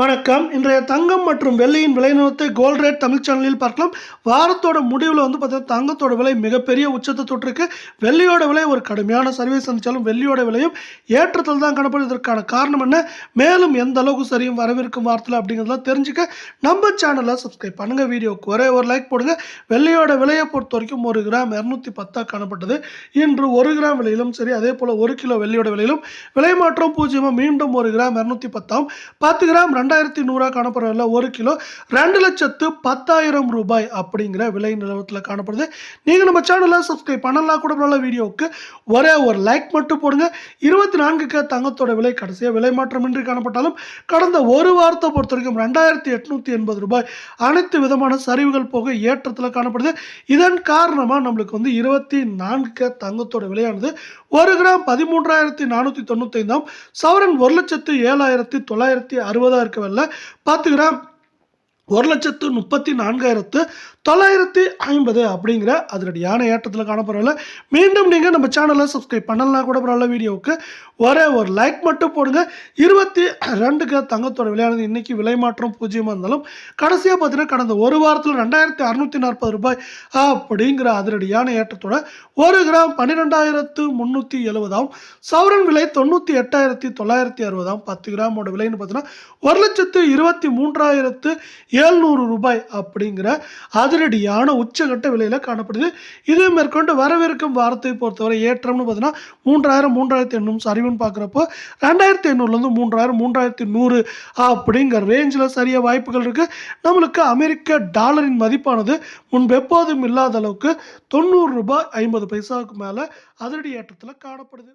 வணக்கம். இன்றைய தங்கம் மற்றும் வெள்ளியின் விலை நிலத்தை கோல்ட் ரேட் தமிழ் சேனலில் பார்க்கலாம். வாரத்தோட முடிவில் வந்து பார்த்தீங்கன்னா தங்கத்தோட விலை மிகப்பெரிய உச்சத்தை தொற்றுக்கு வெள்ளியோட விலை ஒரு கடுமையான சர்வீஸ் சந்தித்தாலும் வெள்ளியோட விலையும் ஏற்றத்தில் தான் காணப்படும் இதற்கான காரணம் என்ன? மேலும் எந்த அளவுக்கு சரியும் வரவிருக்கும் வாரத்தில் அப்படிங்கிறதெல்லாம் தெரிஞ்சுக்க நம்ம சேனலை சப்ஸ்கிரைப் பண்ணுங்கள் வீடியோக்கு ஒரே ஒரு லைக் போடுங்க. வெள்ளியோட விலையை பொறுத்த வரைக்கும் ஒரு கிராம் இரநூத்தி பத்தாக காணப்பட்டது. இன்று ஒரு கிராம் விலையிலும் சரி அதே போல் ஒரு கிலோ வெள்ளியோட விலையிலும் விலை மாற்றம் பூஜ்ஜியமாக மீண்டும் ஒரு கிராம் இரநூத்தி பத்தாம் பத்து கிராம் ரெண்டாயிரத்தி நூறாக காணப்படுறதுல ஒரு கிலோ ரெண்டு லட்சத்து பத்தாயிரம் ரூபாய் அப்படிங்கிற விலை நிலவரத்தில் காணப்படுது. நீங்கள் நம்ம சேனலை சப்ஸ்கிரைப் பண்ணலாம் கூட நல்ல வீடியோவுக்கு ஒரே ஒரு லைக் மட்டும் போடுங்க. இருபத்தி நான்குக்கு தங்கத்தோட விலை கடைசியாக விலை மாற்றமின்றி காணப்பட்டாலும் கடந்த ஒரு வாரத்தை பொறுத்த வரைக்கும் ரெண்டாயிரத்தி எட்நூற்றி எண்பது ரூபாய் அனைத்து விதமான சரிவுகள் போக ஏற்றத்தில் காணப்படுது. இதன் காரணமாக நம்மளுக்கு வந்து இருபத்தி நான்கு தங்கத்தோட விலையானது ஒரு கிராம் பதிமூன்றாயிரத்தி நானூற்றி தொண்ணூத்தைந்தாம் சவரன் ஒரு லட்சத்து ஏழாயிரத்தி தொள்ளாயிரத்தி அறுபதாக இருக்கவில்ல பார்த்துக்கிறேன். ஒரு லட்சத்து முப்பத்தி நான்காயிரத்து தொள்ளாயிரத்தி ஐம்பது அப்படிங்கிற அதனுடையான ஏற்றத்தில் காணப்படுறதில்ல மீண்டும் நீங்கள் நம்ம சேனலை சப்ஸ்கிரைப் பண்ணலாம் கூட பரவாயில்ல வீடியோவுக்கு ஒரே ஒரு லைக் மட்டும் போடுங்க. இருபத்தி ரெண்டுக்கு தங்கத்தோட விளையாடுது இன்றைக்கி விலை மாற்றம் பூஜ்ஜியமாக இருந்தாலும் கடைசியாக பார்த்தீங்கன்னா கடந்த ஒரு வாரத்தில் ரெண்டாயிரத்தி அறநூற்றி நாற்பது ரூபாய் அப்படிங்கிற அதனுடையான ஏற்றத்தோட ஒரு கிராம் பன்னிரெண்டாயிரத்து முந்நூற்றி எழுபதாம் சவரன் விலை தொண்ணூற்றி எட்டாயிரத்தி தொள்ளாயிரத்தி அறுபதாம் பத்து கிராமோட விலைன்னு பார்த்தீங்கன்னா ஒரு லட்சத்து இருபத்தி மூன்றாயிரத்து ஏழ்நூறு ரூபாய் அப்படிங்கிற அதிரடியான உச்சகட்ட விலையில் காணப்படுது. இது மேற்கொண்டு வரவிருக்கும் வாரத்தை பொறுத்தவரை ஏற்றம்னு பார்த்தீங்கன்னா மூன்றாயிரம் மூன்றாயிரத்தி எண்ணூறு சரிவுன்னு பார்க்குறப்போ ரெண்டாயிரத்தி எண்ணூறுலேருந்து மூன்றாயிரம் மூன்றாயிரத்தி நூறு அப்படிங்கிற ரேஞ்சில் சரிய வாய்ப்புகள் இருக்குது நம்மளுக்கு அமெரிக்க டாலரின் மதிப்பானது முன்பு எப்போதும் இல்லாத அளவுக்கு தொண்ணூறு ரூபாய் ஐம்பது பைசாவுக்கு மேலே அதிரடி ஏற்றத்தில் காணப்படுது.